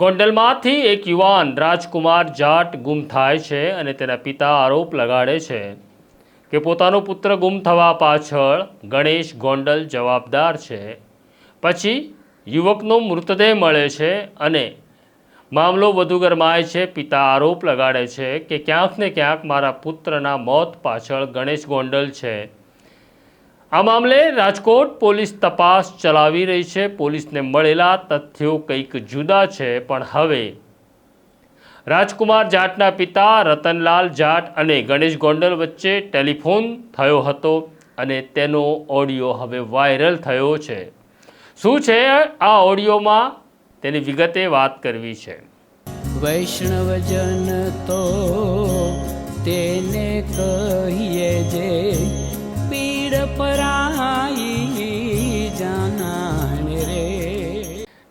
ગોંડલમાંથી એક યુવાન રાજકુમાર જાટ ગુમ થાય છે અને તેના પિતા આરોપ લગાડે છે કે પોતાનો પુત્ર ગુમ થવા પાછળ ગણેશ ગોંડલ જવાબદાર છે. પછી યુવકનો મૃતદેહ મળે છે અને મામલો વધુ ગરમાય છે. પિતા આરોપ લગાડે છે કે ક્યાંક ને ક્યાંક મારા પુત્રના મોત પાછળ ગણેશ ગોંડલ છે. આ મામલે રાજકોટ પોલીસ તપાસ ચલાવી રહી છે. પોલીસને મળેલા તથ્યો કંઈક જુદા છે, પણ હવે રાજકુમાર જાટના પિતા રતનલાલ જાટ અને ગણેશ ગોંડલ વચ્ચે ટેલિફોન થયો હતો અને તેનો ઓડિયો હવે વાયરલ થયો છે. શું છે આ ઓડિયોમાં? તેની વિગતે વાત કરવી છે. વૈષ્ણવજન તો તેને કહીએ જે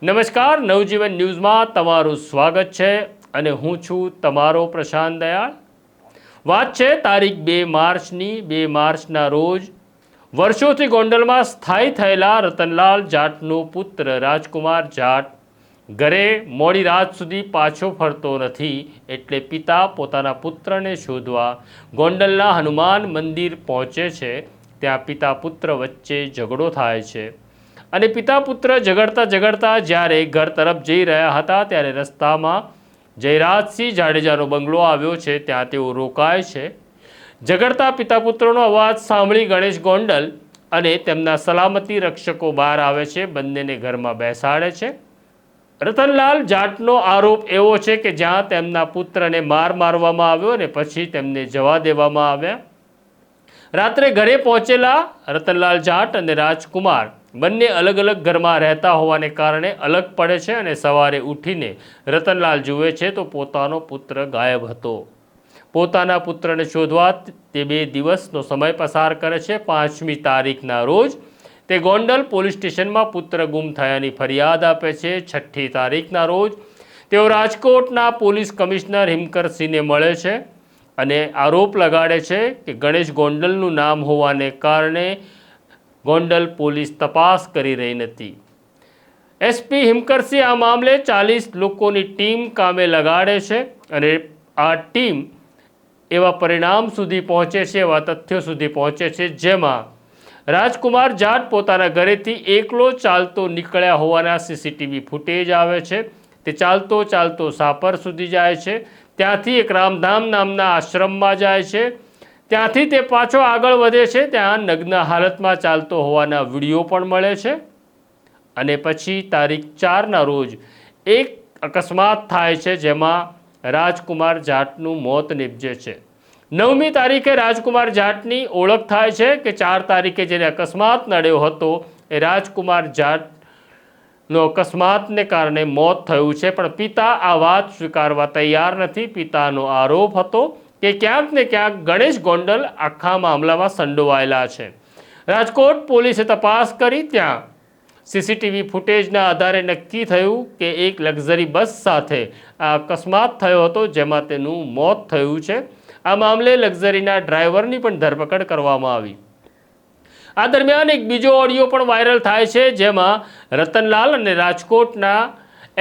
નમસ્કાર નવજીવન ન્યૂઝમાં તમારું સ્વાગત છે અને હું છું તમારો પ્રશાંત દયાળ. વાત છે તારીખ બે માર્ચની, બે માર્ચના રોજ વર્ષોથી ગોંડલમાં સ્થાયી થયેલા રતનલાલ જાટનો પુત્ર રાજકુમાર જાટ ઘરે મોડી રાત સુધી પાછો ફરતો નથી એટલે પિતા પોતાના પુત્રને શોધવા ગોંડલના હનુમાન મંદિર પહોંચે છે. ત્યાં પિતા પુત્ર વચ્ચે ઝઘડો થાય છે. અને પિતા પુત્ર ઝઘડતા ઝઘડતા જ્યારે ઘર તરફ જઈ રહ્યા હતા, ત્યારે રસ્તામાં જયરાજસિંહ જાડેજાનો બંગલો આવ્યો છે. ત્યાં તેઓ રોકાય છે. ઝઘડતા પિતા પુત્રનો અવાજ સાંભળી ગણેશ ગોંડલ અને તેમના સલામતી રક્ષકો બહાર આવે છે. બંનેને ઘરમાં બેસાડે છે. રતનલાલ જાટનો આરોપ એવો છે કે જ્યાં તેમના પુત્રને માર મારવામાં આવ્યો અને પછી તેમને જવા દેવામાં આવ્યા. રાત્રે ઘરે પહોંચેલા રતનલાલ જાટ અને રાજકુમાર બંને અલગ અલગ ઘરમાં રહેતા હોવાને કારણે અલગ પડે છે અને સવારે ઉઠીને રતનલાલ જુએ છે તો પોતાનો પુત્ર ગાયબ હતો. પોતાના પુત્રને શોધવા તે બે દિવસનો સમય પસાર કરે છે. પાંચમી તારીખના રોજ તે ગોંડલ પોલીસ સ્ટેશનમાં પુત્ર ગુમ થયાની ફરિયાદ આપે છે. છઠ્ઠી તારીખના રોજ તેઓ રાજકોટના પોલીસ કમિશનર હિમકરસિંહને મળે છે. અને આરોપ લગાડે છે કે ગણેશ ગોંડલનું નામ હોવાને કારણે ગોંડલ પોલીસ તપાસ કરી રહી નથી. એસપી હિમકરસિંહ, આ મામલે ચાલીસ લોકોની ટીમ કામે લગાડે છે અને આ ટીમ એવા પરિણામ સુધી પહોંચે છે, એવા તથ્યો સુધી પહોંચે છે, જેમાં રાજકુમાર જાટ પોતાના ઘરેથી એકલો ચાલતો નીકળ્યા હોવાના સીસીટીવી ફૂટેજ આવે છે. તે ચાલતો ચાલતો સાપર સુધી જાય છે. ત્યાંથી એક રામધામ નામના આશ્રમમાં જાય છે. ત્યાંથી તે પાછો આગળ વધે છે. ત્યાં નગ્ન હાલતમાં ચાલતો હોવાના વીડિયો પણ મળે છે. અને પછી તારીખ ચારના રોજ એક અકસ્માત થાય છે જેમાં રાજકુમાર જાટનું મોત નિપજે છે. નવમી તારીખે રાજકુમાર જાટની ઓળખ થાય છે કે ચાર તારીખે જેને અકસ્માત નડ્યો હતો એ રાજકુમાર જાટ નો અકસ્માતને કારણે મોત થયું છે, પણ પિતા આ વાત સ્વીકારવા તૈયાર નથી. પિતાનો આરોપ હતો કે ક્યાંક ને ક્યાંક ગણેશ ગોંડલ આખા મામલામાં સંડોવાયેલા છે. રાજકોટ પોલીસે તપાસ કરી, ત્યાં સીસીટીવી ફૂટેજના આધારે નક્કી થયું કે એક લક્ઝરી બસ સાથે આ અકસ્માત થયો હતો, જેમાં તેનું મોત થયું છે. આ મામલે લક્ઝરીના ડ્રાઈવરની પણ ધરપકડ કરવામાં આવી. આ દરમિયાન એક બીજો ઓડિયો પણ વાયરલ થાય છે, જેમાં રતનલાલ અને રાજકોટના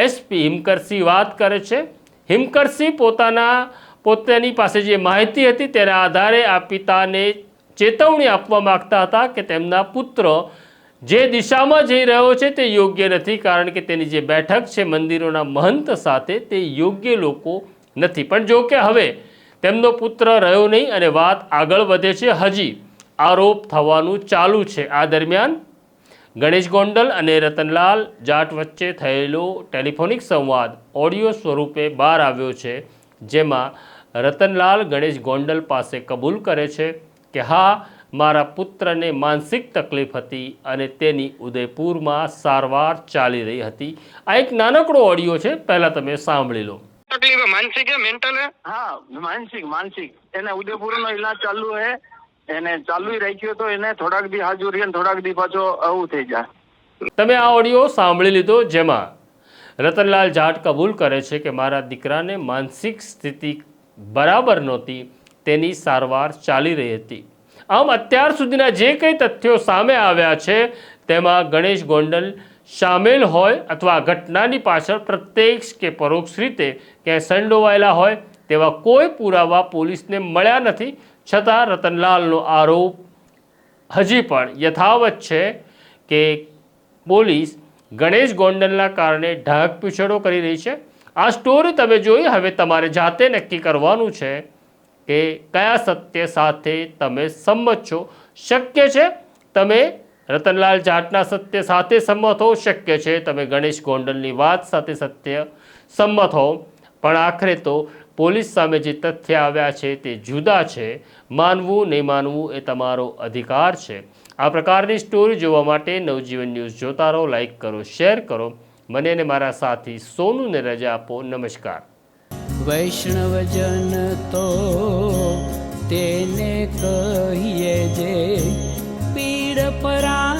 એસપી હિમકરસિંહ વાત કરે છે. હિમકરસિંહ પોતાના, પોતાની પાસે જે માહિતી હતી તેના આધારે આ પિતાને ચેતવણી આપવા માગતા હતા કે તેમના પુત્ર જે દિશામાં જઈ રહ્યો છે તે યોગ્ય નથી, કારણ કે તેની જે બેઠક છે મંદિરોના મહંત સાથે તે યોગ્ય લોકો નથી. પણ જો કે હવે તેમનો પુત્ર રહ્યો નહીં અને વાત આગળ વધે છે હજી. આરોપ થવાનું ચાલુ છે. આ દરમિયાન ગણેશ ગોંડલ અને રતનલાલ જાટ વચ્ચે થયેલો ટેલિફોનિક સંવાદ ઓડિયો સ્વરૂપે બહાર આવ્યો છે જેમાં રતનલાલ ગણેશ ગોંડલ પાસે કબૂલ કરે છે કે હા મારા પુત્રને માનસિક તકલીફ હતી અને તેની ઉદયપુરમાં સારવાર ચાલી રહી હતી. આ એક નાનકડો ઓડિયો છે. પહેલાં તમે સાંભળી લો. તકલીફ માનસિક મેન્ટલ હા? માનસિક માનસિક. એને ઉદયપુરનો ઇલાજ ચાલુ હે. એને ચાલુ રાખ્યો તો એને થોડાક દી હાજુ રહી થોડાક દી પાછો આવું થઈ જાય. તમે આ ઓડિયો સાંભળી લીધો જેમાં રતનલાલ જાટ કબૂલ કરે છે કે મારા દીકરાને માનસિક સ્થિતિ બરાબર નહોતી, તેની સારવાર ચાલી રહી હતી. આમ અત્યાર સુધીના જે કંઈ તથ્યો સામે આવ્યા છે, તેમાં ગણેશ ગોંડલ સામેલ હોય અથવા ઘટનાની પાછળ પ્રત્યક્ષ કે પરોક્ષ રીતે ક્યાંય સંડોવાયેલા હોય તેવા કોઈ પુરાવા પોલીસને મળ્યા નથી, છતાં રતનલાલનો આરોપ હજી પણ યથાવત છે કે પોલીસ ગણેશ ગોંડલના કારણે ઢાક પીછડો કરી રહી છે. આ સ્ટોરી તમે જોઈ, હવે તમારે જાતે નક્કી કરવાનું છે કે કયા સત્ય સાથે તમે સંમત છો. શક્ય છે તમે રતનલાલ જાટના સત્ય સાથે સંમત હો શક્ય છે તમે ગણેશ ગોંડલની વાત સાથે સત્ય સંમત હો પણ આખરે તો પોલીસ સામે જે તથ્ય આવ્યા છે તે જુદા છે. માનવું નહીં માનવું એ તમારો અધિકાર છે. આ પ્રકારની સ્ટોરી જોવા માટે નવજીવન ન્યૂઝ જોતા રહો લાઇક કરો, શેર કરો. મને અને મારા સાથી સોનુને રજા આપો. નમસ્કાર. વૈષ્ણવજન તો તેને કહીએ જે પીડ પરા